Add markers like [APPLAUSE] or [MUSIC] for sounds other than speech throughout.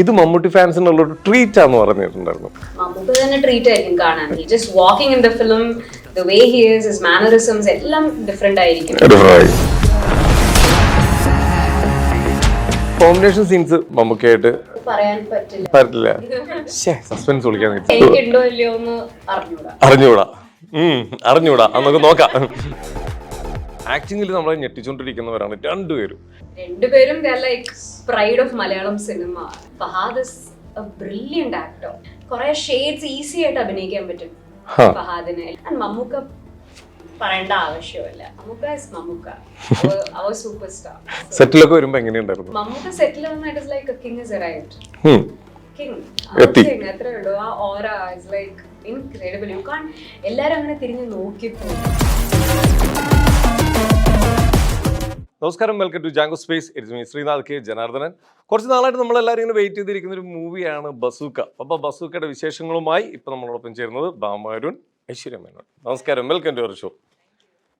ഇത് മമ്മൂട്ടി ഫാൻസിനുള്ള ഒരു ട്രീറ്റ് ആന്ന് പറഞ്ഞിട്ടുണ്ടായിരുന്നു. തന്നെ ട്രീറ്റ് ആയിരിക്കും കാണാൻ. Just walking in the film the way he is his mannerisms എല്ലാം ഡിഫറെന്റ് ആയിരിക്കും. കോമ്പിനേഷൻ സീൻസ് മമ്മൂക്കായിട്ട് പറയാൻ പറ്റില്ല. പറ്റില്ല. [LAUGHS] സസ്പെൻസ് വിളിക്കാൻ അറിഞ്ഞൂടാ. അറിഞ്ഞൂടാ. അന്നൊക്കെ നോക്കാം. ആക്ടിങ്ങിൽ നമ്മളെ ഞെട്ടിച്ചോണ്ടിരിക്കുന്നവരാണ് രണ്ടുപേരും. രണ്ടുപേരും like pride of Malayalam cinema Fahad is a brilliant actor കുറെ ഷെയ്ഡ്സ് ഈസി ആയിട്ട് അഭിനയിക്കാൻ പറ്റും ഫഹാദിനെ. മമ്മൂക്ക പറയേണ്ട ആവശ്യമില്ല. മമ്മൂക്ക ഇസ് മമ്മൂക്ക. അവർ സൂപ്പർ സ്റ്റാർ സെറ്റിലൊക്കെ വരുമ്പോ എങ്ങനെയുണ്ടായിരുന്നു? മമ്മൂക്ക സെറ്റിൽ വന്ന it is like king is right king king. അത്രേ ഉള്ളൂ ആ aura is like incredible you can എല്ലാരും അങ്ങനെ തിരിഞ്ഞു നോക്കി പോകും നമസ്കാരം. Welcome to Jango space it's me Sreenath K. Janardhanan. കുറച്ച് നാളായിട്ട് നമ്മളെല്ലാവരും ഇങ്ങനെ വെയിറ്റ് ചെയ്തിരിക്കുന്ന ഒരു മൂവിയാണ് ബസൂക്ക. അപ്പോൾ ബസൂക്കയുടെ വിശേഷങ്ങളുമായി ഇപ്പം നമ്മളോടൊപ്പം ചേരുന്നത് ബാമരുൺ ഐശ്വര്യ മേനോൻ നമസ്കാരം. വെൽക്കം ടു അവർ ഷോ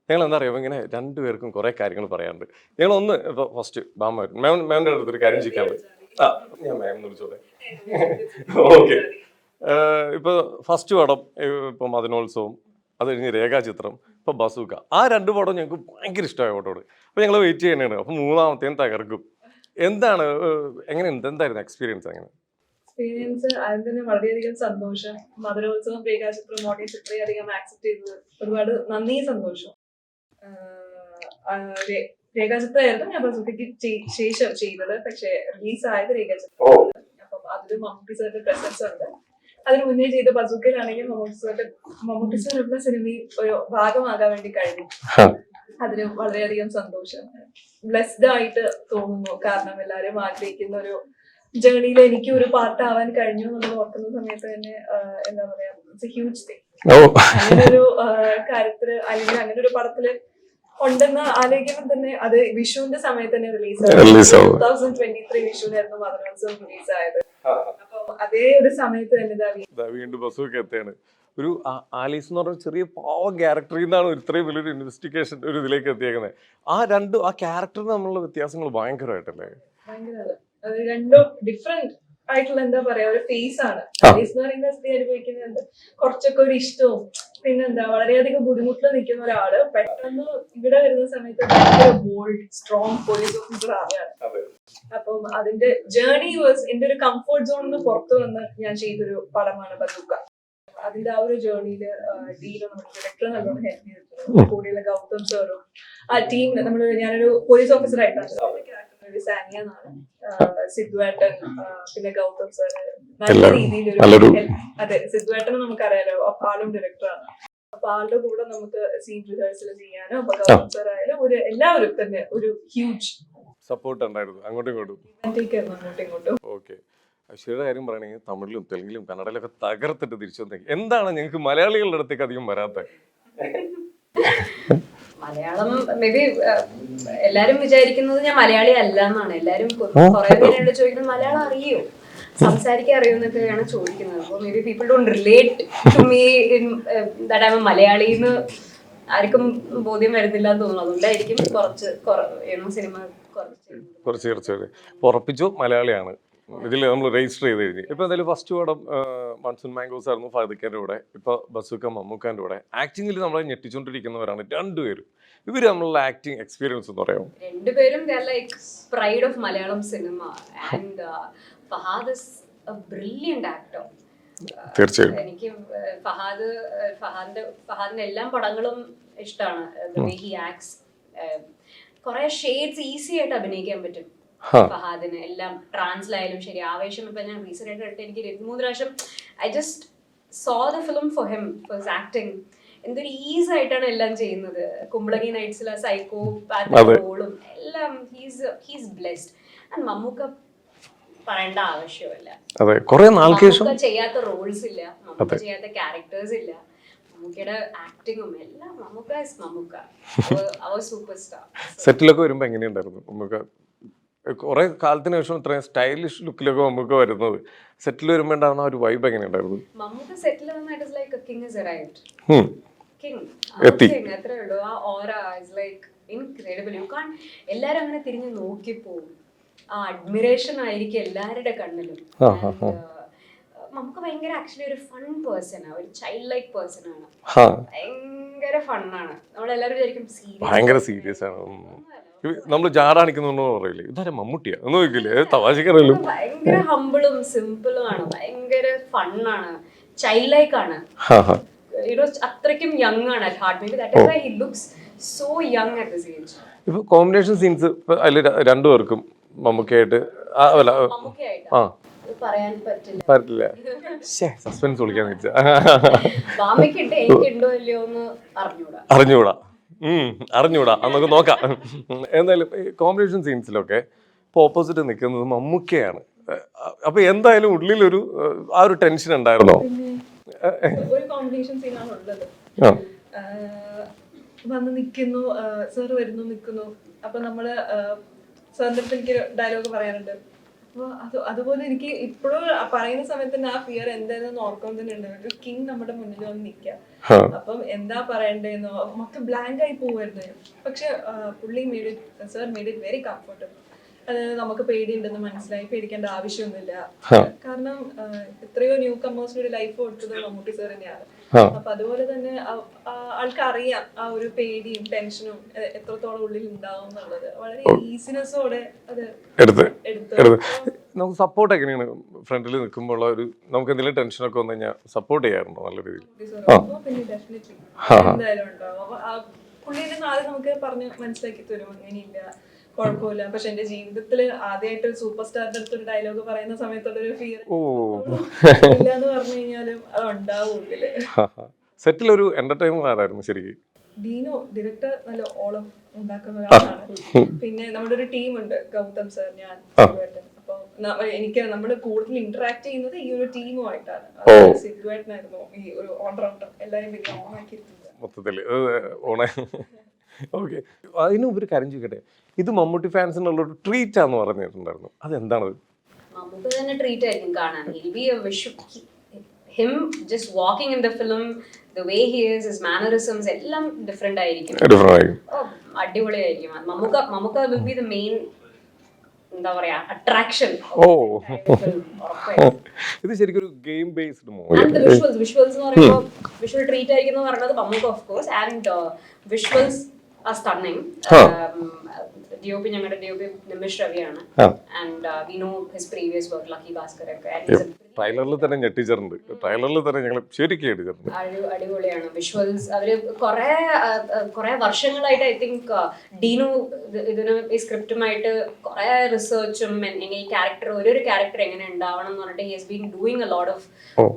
ഞങ്ങൾ എന്താ പറയുക ഇങ്ങനെ രണ്ടുപേർക്കും കുറേ കാര്യങ്ങൾ പറയാനുണ്ട് ഞങ്ങൾ ഒന്ന് ഇപ്പോൾ ഫസ്റ്റ് ബാമരുൺ മാം മാമിന്റെ അടുത്ത് ഒരു കാര്യം ചോദിക്കാനുണ്ട് ആ ഞാൻ മാം എന്ന് വിളിച്ചോട്ടെ. ഓക്കെ ഇപ്പോൾ ഫസ്റ്റ് പടം ഇപ്പം മദനോത്സവം അത് കഴിഞ്ഞ് രേഖാചിത്രം ഇപ്പം ബസൂക്ക. ആ രണ്ട് പടം ഞങ്ങൾക്ക് ഭയങ്കര ഇഷ്ടമായ പടമാണ് അപ്പോൾ ഞങ്ങൾ വെയിറ്റ് ചെയ്യണതാണ് അപ്പോൾ മൂന്നാമത്തേയും തകർക്കും. എന്താണ് എങ്ങനെ എന്തായിരുന്നു എക്സ്പീരിയൻസ് അങ്ങനെ? എക്സ്പീരിയൻസ് അതിന് തന്നെ വളരെയധികം സന്തോഷം. മധുരോത്സവം പ്രേകാശിത്രം ഓഡിയൻസ് ഇത്രയധികം ആക്സെപ്റ്റ് ചെയ്തത് ഒരുപാട് നന്ദി സന്തോഷം. രേഖാചിത്രമായിരുന്നു ഞാൻ ബസുക്കയ്ക്ക് ശേഷം ചെയ്തത്. പക്ഷെ റിലീസ് ആയത് രേഖാചിത്രം അപ്പം അതിലും മമ്മൂട്ടി സാറിന്റെ പ്രസൻസ് ഉണ്ട്. അതിന് മുന്നേ ചെയ്ത ബസൂക്കയിലാണെങ്കിൽ മമ്മൂട്ടി സാറിന്റെ എന്ന സിനിമയിൽ ഒരു ഭാഗമാകാൻ വേണ്ടി കഴിഞ്ഞു. അതിന് വളരെയധികം സന്തോഷം. ബ്ലെസ്ഡ് ആയിട്ട് തോന്നുന്നു. കാരണം എല്ലാവരും ആഗ്രഹിക്കുന്ന ഒരു ജേണിയിൽ എനിക്ക് ഒരു പാർട്ട് ആവാൻ കഴിഞ്ഞു എന്നുള്ളത് ഓർക്കുന്ന സമയത്ത് തന്നെ എന്താ പറയാ ഇറ്റ്സ് എ ഹ്യൂജ് തിങ് അങ്ങനെ ഒരു കാര്യത്തിൽ അല്ലെങ്കിൽ അങ്ങനെ ഒരു പടത്തിൽ ഉണ്ടെന്ന് ആലോചിക്കുമ്പോൾ തന്നെ അത് വിഷുവിന്റെ സമയത്ത് തന്നെ റിലീസ് ആയത് ആവും. ടൂ തൗസൻഡ് ട്വന്റി ത്രീ വിഷുവിനായിരുന്നു മദനോത്സവം റിലീസ് ആയത്. അപ്പം അതേ ഒരു സമയത്ത് തന്നെ ദാ വീണ്ടും ബസൂക്ക എത്തുകയാണ്. ഒരു ആലീസ് എന്ന് പറഞ്ഞ ചെറിയ പാവം ക്യാരക്ടറിൽ നിന്നാണ് ഇത്രയും വലിയൊരു ഇൻവെസ്റ്റിഗേഷൻ ഒരു ഇതിലേക്ക് എത്തിയേക്കുന്നത്. ആ രണ്ട് ആ ക്യാരക്ടറിന് തമ്മിലുള്ള വ്യത്യാസങ്ങൾ ഭയങ്കരമായിട്ടല്ലേ? ഭയങ്കര രണ്ടും ഡിഫറെന്റ് ആയിട്ടുള്ള എന്താ പറയാ ഒരു ഫേസ് ആണ്. ഫേസ് എന്ന് പറയുന്ന സ്ത്രീ അനുഭവിക്കുന്നത് കുറച്ചൊക്കെ ഒരു ഇഷ്ടവും പിന്നെന്താ വളരെയധികം ബുദ്ധിമുട്ടിൽ നിൽക്കുന്ന ഒരാൾ പെട്ടെന്ന് ഇവിടെ വരുന്ന സമയത്ത് ഭയങ്കര ബോൾഡ് സ്ട്രോങ് പോലീസ് ഓഫീസർ ആവുകയാണ്. അപ്പം അതിന്റെ ജേർണി വേഴ്സ് എന്റെ ഒരു കംഫർട്ട് സോണിൽ നിന്ന് പുറത്തു വന്ന് ഞാൻ ചെയ്തൊരു പടമാണ് ബന്ധുക്ക. അതിന്റെ ആ ഒരു ജേർണിയിൽ ഡീലോ നമ്മുടെ ഡയറക്ടർ നല്ലോണം ഹെൽപ്പ് ചെയ്തിട്ടുണ്ട്. കൂടെയുള്ള ഗൗതം സാറും ആ ടീം നമ്മൾ ഞാനൊരു പോലീസ് ഓഫീസർ സാനിയ എന്നാണ് സിദ്ധുവേട്ടൻ പിന്നെ ഗൗതം സാർ നല്ല അതെ സിദ്ധുവേട്ടനെ നമുക്കറിയാലോ ആളും ഡയറക്ടറാണ് അപ്പൊ ആളുടെ കൂടെ നമുക്ക് സീൻ റിഹേഴ്സൽ ചെയ്യാനോ അപ്പൊ ഗൗതം സാർ ആയാലും ഒരു എല്ലാവരും തന്നെ ഒരു ഹ്യൂജ് സപ്പോർട്ട് ഉണ്ടായിരുന്നു. അങ്ങോട്ടും ഇങ്ങോട്ടും. അങ്ങോട്ടും ഇങ്ങോട്ടും. ഓക്കെ ഐശ്വര്യയുടെ കാര്യം പറയുകയാണെങ്കിൽ തമിഴിലും തെലുങ്കിലും കന്നഡയിലൊക്കെ തകർത്തിട്ട് തിരിച്ചു വന്നേക്ക് എന്താണ് ഞങ്ങൾക്ക് മലയാളികളുടെ അടുത്തേക്ക് അധികം വരാത്തത്? [LAUGHS] മലയാളം മേ ബി എല്ലാരും വിചാരിക്കുന്നത് ഞാൻ മലയാളി അല്ല എന്നാണ്. എല്ലാരും കുറെ പേരോട് ചോദിക്കുന്നത് മലയാളം അറിയോ? സംസാരിക്കാൻ അറിയുന്നൊക്കെയാണ് ചോദിക്കുന്നത്. അപ്പോൾ maybe people don't relate to me in that I'm Malayali എന്ന് ആർക്കും ബോധ്യം വരുന്നില്ല എന്ന് തോന്നുന്നു. അതുകൊണ്ടായിരിക്കും കുറച്ച് കുറ- സിനിമ കുറച്ച് കുറച്ച് കുറച്ച്. ഉറപ്പിച്ചു മലയാളിയാണ്. ഇതിൽ നമ്മൾ രജിസ്റ്റർ ചെയ്ത് കഴിഞ്ഞു ഇപ്പൊ എന്തായാലും ഫസ്റ്റ് പടം മൺസൂൺ മാംഗോസ് ആയിരുന്നു ഫാദിഖാന്റെ കൂടെ. ഇപ്പോൾ ബസൂക്ക മമ്മൂക്കാന്റെ കൂടെ. ആക്ടിങ്ങിൽ നമ്മളെ ഞെട്ടിച്ചുകൊണ്ടിരിക്കുന്നവരാണ് രണ്ടുപേരും. ഇവർ നമ്മളുടെ ആക്ടിങ് എക്സ്പീരിയൻസ് എന്ന് പറയാം രണ്ടുപേരും pride of Malayalam cinema and Fahad actor തീർച്ചയായും. എനിക്ക് ഏഹ്, ഫഹാദ് ഏഹ്, ഫഹാദിന്റെ ഫഹാദിന്റെ എല്ലാ പടങ്ങളും ഇഷ്ടമാണ് ഹി ആക്സ് കുറെ ഷെയ്ഡ്സ് ഈസി ആയിട്ട് അഭിനയിക്കാൻ പറ്റും. ഫഹാദിന് എല്ലാം ട്രാൻസിലായാലും ശരി ആവേശം. ഇപ്പൊ ഞാൻ റീസെന്റ് ആയിട്ട് കണ്ടിട്ട് എനിക്ക് രണ്ട് മൂന്ന് പ്രാവശ്യം I just saw the film for him for his acting എന്തൊരു ഈസ് ആയിട്ടാണ് എല്ലാം ചെയ്യുന്നത്. കുമ്പളങ്ങി നൈറ്റ്സിലെ സൈക്കോ അതെ. റോളും എല്ലാം he's he's blessed and Mammukka പറയേണ്ട ആവശ്യമില്ല. അതെ കുറേ നാൾക്ക് ശേഷം മമ്മൂക്ക ചെയ്യാത്ത റോൾസ് ഇല്ല. മമ്മൂക്ക ചെയ്യാത്ത ക്യാരക്ടേഴ്സ് ഇല്ല. മമ്മൂക്കയുടെ ആക്ടിങ്ങും എല്ലാം മമ്മൂക്ക ഇസ് മമ്മൂക്ക. അവർ സൂപ്പർ സ്റ്റാർ സെറ്റിലൊക്കെ വരുമ്പോൾ എങ്ങനെയുണ്ടായിരുന്നു? നമുക്ക് കുറേ കാലത്തിന് ശേഷം ഇത്രയും സ്റ്റൈലിഷ് ലുക്കിലൊക്കെ നമുക്ക് വരുന്നത്. സെറ്റിൽ വരുമ്പോൾ ഉണ്ടാകുന്ന ഒരു വൈബ് എങ്ങനെ ഉണ്ടായിരുന്നു? എത്തി. ഇൻക്രെഡിബിൾ യു കാൺ എല്ലാരും അങ്ങനെ തിരിഞ്ഞു നോക്കി പോകും ആ അഡ്മിറേഷൻ ആയിരിക്കും എല്ലാവരുടെ കണ്ണിലും. നമുക്ക് ഭയങ്കര ആക്ച്വലി ഒരു ഫൺ പേഴ്സൺ ഒരു ചൈൽഡ് ലൈക്ക് പേഴ്സൺ ആണ് ഭയങ്കര ഫണ്ണാണ് നമ്മളെല്ലാവരും വിചാരിക്കും സീരിയസ് ഭയങ്കര സീരിയസ് ആണ്. നമ്മൾ ജാടാണിക്കുന്നു പറയില്ലേ? ഇതാരെ മമ്മൂട്ടിയാ? എന്ന് നോക്കില്ലേ തമാശക്കറിയല്ലോ ഭയങ്കര ഹമ്പിളും സിമ്പിളും ആണ്. ഭയങ്കര ഫണ്ണാണ് ചൈൽഡ് ലൈക്ക് ആണ്. അത്രയ്ക്കും യങ് ആണ് heart looks so young at this age ഇപ്പൊ കോമ്പിനേഷൻ സീൻസ് അതിൽ രണ്ടുപേർക്കും മമ്മൂക്കയായിട്ട് അല്ല ആ പറയാൻ പറ്റില്ല. പറ്റില്ല. സസ്പെൻസ് വിളിക്കാൻ വെച്ചാ അറിഞ്ഞൂടാ. അറിഞ്ഞൂടാ. നമുക്ക് നോക്കാം. എന്തായാലും കോമ്പിനേഷൻ സീൻസിലൊക്കെ ഇപ്പോൾ ഓപ്പോസിറ്റ് നിൽക്കുന്നത് മമ്മൂക്കയാണ്. അപ്പൊ എന്തായാലും ഉള്ളിലൊരു ആ ഒരു ടെൻഷൻ ഉണ്ടായിരുന്നോ? വന്ന് നിൽക്കുന്നു സാർ വരുന്നു നിൽക്കുന്നു അപ്പൊ നമ്മൾ സാറിന്റെ അടുത്ത് എനിക്ക് ഡയലോഗ് പറയാനുണ്ട്. അപ്പൊ അത് അതുപോലെ എനിക്ക് ഇപ്പോഴും പറയുന്ന സമയത്ത് ആ ഫിയർ എന്തായാലും ഓർക്കാൻ തന്നെ ഉണ്ട്. കിങ് നമ്മുടെ മുന്നിൽ വന്ന് നിൽക്കുക. അപ്പം എന്താ പറയണ്ടേന്നോ? മൊത്തം ബ്ലാങ്ക് ആയി പോവായിരുന്നു. പക്ഷെ പുള്ളി made sure made it very comfortable അതായത് നമുക്ക് പേടിയുണ്ടെന്ന് മനസ്സിലായി പേടിക്കേണ്ട ആവശ്യമൊന്നുമില്ല. കാരണം എത്രയോ ന്യൂ കമ്മേഴ്സിന്റെ ലൈഫ് കൊടുത്തത് മമ്മൂട്ടി സാർ തന്നെയാണ്. അപ്പൊ അതുപോലെ തന്നെ ആൾക്കറിയാം ആ ഒരു പേടിയും ടെൻഷനും എത്രത്തോളം ഉള്ളിൽ ഉണ്ടാവും എന്നുള്ളത്. വളരെ ഈസിനെസ്സോടെ അത് എടുത്തു. എടുത്ത്. നമുക്ക് സപ്പോർട്ട് എങ്ങനെയാണ് ഫ്രണ്ടിൽ നിൽക്കുമ്പോൾ ഉള്ള ഒരു നമുക്ക് എന്തെങ്കിലും ടെൻഷനൊക്കെ വന്നു കഴിഞ്ഞാൽ സപ്പോർട്ട് ചെയ്യാറുണ്ടോ നല്ല രീതിയിൽ? ആ. നമുക്ക് പറഞ്ഞ് മനസ്സിലാക്കി തരും അങ്ങനെയില്ല കുഴപ്പമില്ല. പക്ഷെ എന്റെ ജീവിതത്തിൽ ആദ്യമായിട്ട് ഒരു സൂപ്പർ സ്റ്റാറിന്റെ അടുത്ത് ഒരു ഡയലോഗ് പറയുന്ന സമയത്തുള്ള ഒരു ഫിയർ ഇല്ല എന്ന് പറഞ്ഞു കഴിഞ്ഞാലും അത് ഉണ്ടാവും എന്റർടൈനർ ആരായിരുന്നു ശരിക്കും? ഡീനോ ഡയറക്ടർ നല്ല ഓളം ഉണ്ടാക്കുന്ന ഒരാളാണ്. പിന്നെ നമ്മുടെ ഒരു ടീം ഉണ്ട് ഗൗതം സാർ ഞാൻ എനിക്ക് നമ്മൾ കൂടുതൽ ഇന്ററാക്ട് ചെയ്യുന്നത് ഈ ഒരു ടീമുമായിട്ടാണ് സിദ്ധുവേട്ടനായിരുന്നു ഈ ഒരു ഓൾറൗണ്ടർ എല്ലാരും വലിയ ഓണാക്കിയിരുന്നത് മൊത്തത്തിൽ. ഓണ. ഓക്കെ. അതിന് ഒരു കാര്യം ചോദിക്കട്ടെ. ഇത് മമ്മൂട്ടി ഫാൻസിനുള്ള ഒരു ട്രീറ്റ് ആന്ന് പറഞ്ഞിട്ടുണ്ടായിരുന്നു. അതെന്താണത് മമ്മൂട്ടി തന്നെ ട്രീറ്റ് ആയിരിക്കും കാണാൻ. He'll be a Vishu him just walking in the film the way he is his mannerisms എല്ലാം ഡിഫറെന്റ് ആയിരിക്കും. ഡിഫറെന്റ് ആയിരിക്കും. ഓ, അടിപൊളിയായിരിക്കും. Mammukka Mammukka will be the main എന്താ പറയാ അട്രാക്ഷൻ ഓ. ഇത് ശരിക്കും ഒരു game based movie visuals visuals എന്ന് പറയുമ്പോൾ വിഷ്വൽ ട്രീറ്റ് ആയിരിക്കും എന്ന് പറയുന്നത് Mammukka of course and visuals ആ സ്റ്റണ്ണിങ് ഡി ഒ പി ഞങ്ങളുടെ D O P Nimish രവിയാണ്. And we know his previous work Lucky Bhaskar ഒക്കെ. ട്രailerൽ തന്നെ ഞെട്ടിച്ചിട്ടുണ്ട് ട്രailerൽ തന്നെ ഞങ്ങൾ ശരിക്കും ഞെട്ടിച്ചിട്ടുണ്ട് അടി- അടിപൊളിയാണ്. വിഷ്വൽസ് അവർ കുറെ കുറെ വർഷങ്ങളായിട്ട് ഐ തിങ്ക് ഡീനു ഇത് ഇതിന് ഈ സ്ക്രിപ്റ്റുമായിട്ട് കുറെ റിസർച്ചും ഈ ക്യാരക്ടർ ഓരോരു ക്യാരക്ടർ എങ്ങനെ ഉണ്ടാവണം എന്ന് പറഞ്ഞിട്ട് he has been doing a lot of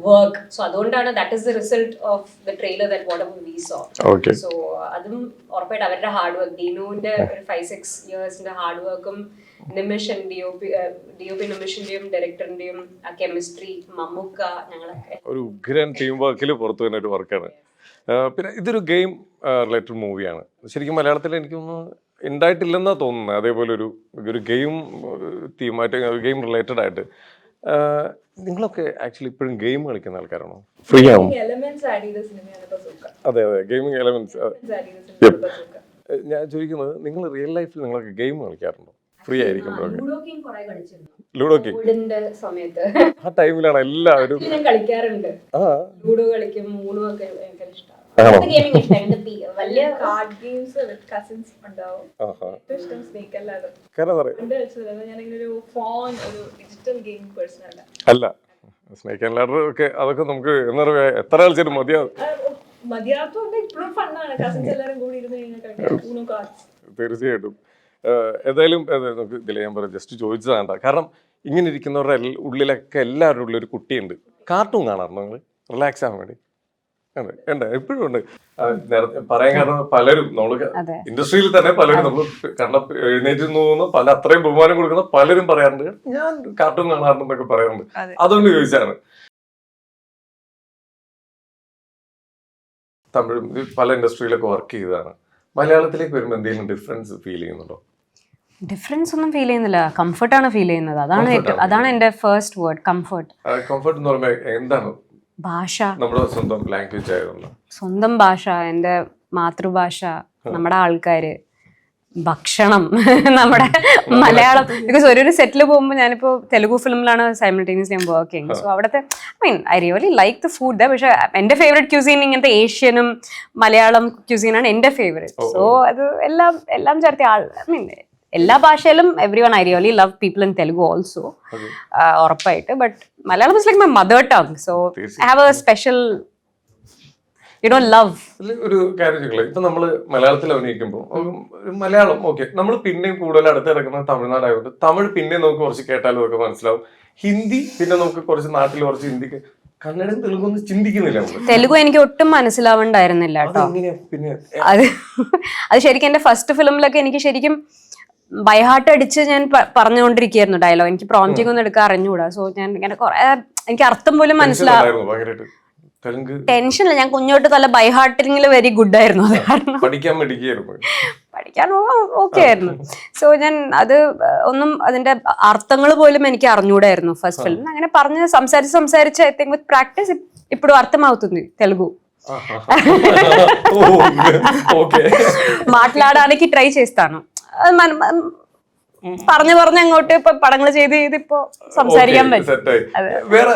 work so അതുകൊണ്ടാണ് that is the result of the trailer that whatever we saw okay so അതും ഉറപ്പായിട്ട് അവരുടെ ഹാർഡ് വർക്ക് ഡീനുവിന്റെ ഒരു ഫൈവ് സിക്സ് ഇയേഴ്സിന്റെ ഹാർഡ് വർക്കും നിമിഷൻ D O P D O P നിമിഷിന്റെയും ഡയറക്ടറിന്റെയും ആ chemistry Mammukka ഞങ്ങളൊക്കെ. ഒരു ഉഗ്രൻ ടീം വർക്കിൽ പുറത്തു വന്ന ഒരു വർക്കാണ് പിന്നെ ഇതൊരു ഗെയിം റിലേറ്റഡ് മൂവിയാണ് ശരിക്കും മലയാളത്തിൽ എനിക്കൊന്ന് ഉണ്ടായിട്ടില്ലെന്നാ തോന്നുന്നത് അതേപോലെ ഒരു ഒരു ഗെയിം തീമായിട്ട് ഗെയിം റിലേറ്റഡ് ആയിട്ട്. നിങ്ങളൊക്കെ ആക്ച്വലി ഇപ്പോഴും ഗെയിം കളിക്കുന്ന ആൾക്കാരാണോ? ഫ്രീ ആവും എലമെന്റ്സ് ആഡ് ചെയ്ത സിനിമയാണ് ബസൂക്ക അതെ അതെ ഗെയിമിംഗ് എലമെന്റ്സ് ഞാൻ ചോദിക്കുന്നത് നിങ്ങൾ റിയൽ ലൈഫിൽ നിങ്ങളൊക്കെ ഗെയിം കളിക്കാറുണ്ടോ? ഫ്രീ ആയിരിക്കും ലൂഡോ കോവിഡിന്റെ സമയത്ത്. ആ ടൈമിലാണ് എല്ലാവരും ഞാൻ കളിക്കാറുണ്ട്. ആ. ലൂഡോ കളിക്കും മൂണും ഒക്കെ ഭയങ്കര ആണോ? ഗെയിമിംഗ് ഇഷ്ടമാണ് എന്റെ പി- വലിയ കാർഡ് ഗെയിംസ് വിത്ത് കസിൻസ് ഉണ്ടാവും. ആഹാ. ഏറ്റവും ഇഷ്ടം സ്നേക്ക് അല്ലാതെ. കാരണം പറയാം. പണ്ട് കളിച്ചതല്ല ഞാനിങ്ങനെ ഒരു ഫോൺ ഒരു ഡിജിറ്റൽ പേഴ്സൺ അല്ല. അല്ല. സ്നേക്ക് ആൻഡ് ലാഡർ ഒക്കെ അതൊക്കെ നമുക്ക് എന്താ പറയുക എത്ര കളിച്ചിട്ട് മതിയാവും. ഇപ്പോഴും ഫണ്ണാണ് കസിൻസ് എല്ലാവരും കൂടി ഇരുന്ന് ഊണോ കാർഡ്സ് തീർച്ചയായിട്ടും. നമുക്ക് ഇതിൽ ഞാൻ പറയാം ജസ്റ്റ് ചോദിച്ചതാണ് കാരണം ഇങ്ങനെ ഇരിക്കുന്നവരുടെ ഉള്ളിലൊക്കെ എല്ലാവരുടെ ഉള്ളിൽ ഒരു കുട്ടിയുണ്ട്. കാർട്ടൂൺ കാണാറുണ്ടോ നിങ്ങൾ റിലാക്സ് ആവാൻ വേണ്ടി. ഉണ്ട് എപ്പോഴും ഉണ്ട്. പറയാൻ കാരണം പലരും നമ്മൾ ഇൻഡസ്ട്രിയിൽ തന്നെ പലരും നമ്മൾ കണ്ട എഴുന്നേറ്റ് തോന്നുന്നു പല അത്രയും ബഹുമാനം കൊടുക്കുന്ന പലരും പറയാറുണ്ട്. ഞാൻ കാർട്ടൂൺ കാണാറുണ്ടെന്നൊക്കെ പറയാറുണ്ട്. അതുകൊണ്ട് ചോദിച്ചാണ് തമിഴും പല ഇൻഡസ്ട്രിയിലൊക്കെ വർക്ക് ചെയ്തതാണ്. മലയാളത്തിലേക്ക് വരുമ്പോൾ എന്തെങ്കിലും ഡിഫറൻസ് ഫീൽ ചെയ്യുന്നുണ്ടോ? ഡിഫറൻസ് ഒന്നും ഫീൽ ചെയ്യുന്നില്ല. കംഫർട്ടാണ് ഫീൽ ചെയ്യുന്നത്. അതാണ് ഏറ്റവും അതാണ് എന്റെ ഫസ്റ്റ് വേർഡ് കംഫർട്ട് കംഫർട്ട് എന്ന് പറയുമ്പോൾ എന്താണ്? ഭാഷ. നമ്മുടെ സ്വന്തം ലാംഗ്വേജ് ആയിരുന്നു സ്വന്തം ഭാഷ എന്റെ മാതൃഭാഷ നമ്മുടെ ആൾക്കാർ ഭക്ഷണം [LAUGHS] നമ്മുടെ മലയാളം. ബിക്കോസ് ഒരു സെറ്റിൽ പോകുമ്പോൾ ഞാനിപ്പോ തെലുഗു ഫിലിമിലാണ് സൈമിൾട്ടേനിയസ് ഞാൻ വർക്കിംഗ് സോ അവിടുത്തെ I mean I really like the food പക്ഷെ എന്റെ ഫേവറേറ്റ് ക്യൂസീൻ ഇങ്ങനത്തെ ഏഷ്യനും മലയാളം ക്യൂസീനാണ് എന്റെ ഫേവറേറ്റ് സോ അത് എല്ലാം എല്ലാം ചേർത്തി ആൾ ഐ മീൻ എല്ലാ ഭാഷയിലും everyone I really love people in Telugu also ഉറപ്പായിട്ട്. But Malayalam is like my mother tongue so I have a special you do love ഒരു കാര്യം ചോദിക്കട്ടെ? ഇപ്പൊ നമ്മൾ മലയാളത്തിൽ അഭിനയിക്കുമ്പോൾ മലയാളം ഓക്കെ നമ്മൾ പിന്നെയും കൂടുതൽ അടുത്ത് കിടക്കുന്നത് തമിഴ്നാടായതുകൊണ്ട് തമിഴ് പിന്നെ നമുക്ക് കുറച്ച് കേട്ടാലും ഒക്കെ മനസ്സിലാവും. ഹിന്ദി പിന്നെ നമുക്ക് കുറച്ച് നാട്ടിൽ കുറച്ച് ഹിന്ദിക്ക് കന്നഡയും തെലുങ്കൊന്നും ചിന്തിക്കുന്നില്ല തെലുഗു എനിക്ക് ഒട്ടും മനസ്സിലാവണ്ടായിരുന്നില്ല കേട്ടോ. അത് അത് ശരിക്കും എന്റെ ഫസ്റ്റ് ഫിലിമിലൊക്കെ എനിക്ക് ശരിക്കും ബൈഹാർട്ട് അടിച്ച് ഞാൻ പ- പറഞ്ഞുകൊണ്ടിരിക്കുകയായിരുന്നു ഡയലോഗ് എനിക്ക് പ്രോംറ്റിംഗ് ഒന്നും എടുക്കാൻ അറിഞ്ഞുകൂടാ സോ ഞാൻ ഇങ്ങനെ കുറെ എനിക്ക് അർത്ഥം പോലും മനസ്സിലാ ഉണ്ടായിരുന്നു ഭയങ്കരമായിട്ട് തെലുങ്ക് ടെൻഷനില്ല ഞാൻ കുഞ്ഞോട്ട് നല്ല ബൈഹാർട്ടിങ്ങിൽ വെരി ഗുഡ് ആയിരുന്നു അത് കാരണം പഠിക്കാൻ വേണ്ടിക്കായിരുന്നു പഠിക്കാൻ ഓക്കെ ആയിരുന്നു സോ ഞാൻ അത് ഒന്നും അതിന്റെ അർത്ഥങ്ങൾ പോലും എനിക്ക് അറിഞ്ഞൂടായിരുന്നു ഫസ്റ്റ് ഫിലിം അങ്ങനെ പറഞ്ഞ് സംസാരിച്ച് സംസാരിച്ച് ഐ തിങ്ക് വിത്ത് പ്രാക്ടീസ് ఇప్పుడు అర్థమవుతుంది తెలుగు ഓക്കെ మాట్లాడడానికి ట్రై చేస్తాను అది మన- మన- പറഞ്ഞു പറഞ്ഞു അങ്ങോട്ട് ഇപ്പൊ പടങ്ങൾ ചെയ്ത് ചെയ്ത് ഇപ്പൊ സംസാരിക്കാൻ പറ്റും. വേറെ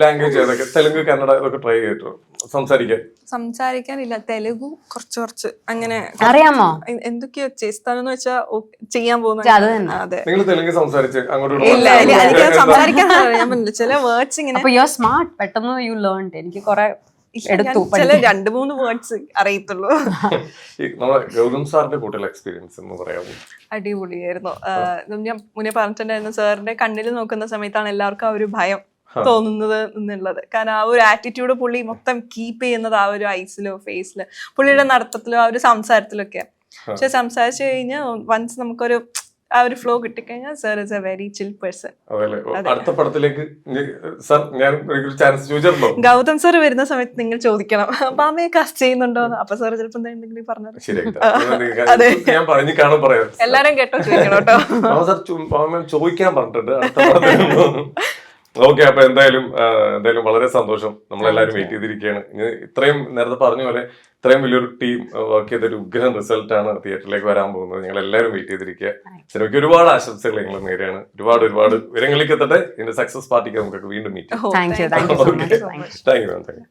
ലാംഗ്വേജ് ഏതൊക്കെ? തെലുങ്ക് കന്നഡ ഇതൊക്കെ ട്രൈ ചെയ്തിട്ടോ സംസാരിക്കാൻ. സംസാരിക്കാനില്ല. തെലുഗു കുറച്ച് കുറച്ച് അങ്ങനെ അറിയാമോ? എന്തൊക്കെയോ ചേസ്ഥാനെന്ന് വെച്ചാ ചെയ്യാൻ പോകുന്നത് നിങ്ങൾ തെലുങ്ക് സംസാരിച്ച് അങ്ങോട്ട് ഇല്ല എനിക്ക് സംസാരിക്കാൻ ഞാൻ ചില വേർഡ്സ് ഇങ്ങനെ യു ആർ സ്മാർട്ട് പെട്ടെന്ന് യു ലേൺ എനിക്ക് കുറെ എടുത്തു ചില രണ്ട് മൂന്ന് വേർഡ്സ് അറിയത്തുള്ളൂ. നമ്മളെ ഗൗതം സാറിന്റെ കൂട്ടുള്ള എക്സ്പീരിയൻസ് എന്ന് പറയാമോ? അടിപൊളിയായിരുന്നു. ഞാൻ മുന്നേ പറഞ്ഞിട്ടുണ്ടായിരുന്നു സാറിന്റെ കണ്ണിൽ നോക്കുന്ന സമയത്താണ് എല്ലാവർക്കും ആ ഒരു ഭയം തോന്നുന്നത് എന്നുള്ളത്. കാരണം ആ ഒരു ആറ്റിറ്റ്യൂഡ് പുള്ളി മൊത്തം കീപ്പ് ചെയ്യുന്നത് ആ ഒരു ഐസിലോ ഫേസിലോ പുള്ളിയുടെ നടത്തത്തിലോ ആ ഒരു സംസാരത്തിലൊക്കെ. പക്ഷെ സംസാരിച്ചു കഴിഞ്ഞാൽ വൺസ് നമുക്കൊരു ആ ഒരു ഫ്ലോ കിട്ടിക്കഴിഞ്ഞാൽ sir is a very chill person അടുത്ത പടത്തിലേക്ക് സർ ഞാൻ ചാൻസ് ചോദിച്ചിട്ടുണ്ടോ? ഗൗതം സർ വരുന്ന സമയത്ത് നിങ്ങൾ ചോദിക്കണം. മാമയെ കാസ്റ്റ് ചെയ്യുന്നുണ്ടോ അപ്പൊ സാർ ചിലപ്പോ എന്തെങ്കിലും പറഞ്ഞത്? ഞാൻ പറഞ്ഞു കാണാൻ പറയാം. എല്ലാരും കേട്ടോ ചോദിക്കണം കേട്ടോ. ചോദിക്കാൻ പറഞ്ഞിട്ടുണ്ട് ഓക്കെ അപ്പൊ എന്തായാലും എന്തായാലും വളരെ സന്തോഷം. നമ്മളെല്ലാരും വെയിറ്റ് ചെയ്തിരിക്കുകയാണ്. ഇനി ഇത്രയും നേരത്തെ പറഞ്ഞ പോലെ ഇത്രയും വലിയൊരു ടീം വർക്ക് ചെയ്ത ഒരു ഉഗ്രഹം റിസൾട്ട് ആണ് തിയേറ്ററിലേക്ക് വരാൻ പോകുന്നത്. ഞങ്ങൾ എല്ലാവരും വെയിറ്റ് ചെയ്തിരിക്കുക സിനിമയ്ക്ക് ഒരുപാട് ആശംസകൾ ഞങ്ങൾ നേരെയാണ് ഒരുപാട് ഒരുപാട് ഉയരങ്ങളിലേക്ക് എത്തട്ടെ. ഇതിന്റെ സക്സസ് പാർട്ടിക്ക് നമുക്കൊക്കെ വീണ്ടും meet thank you thank you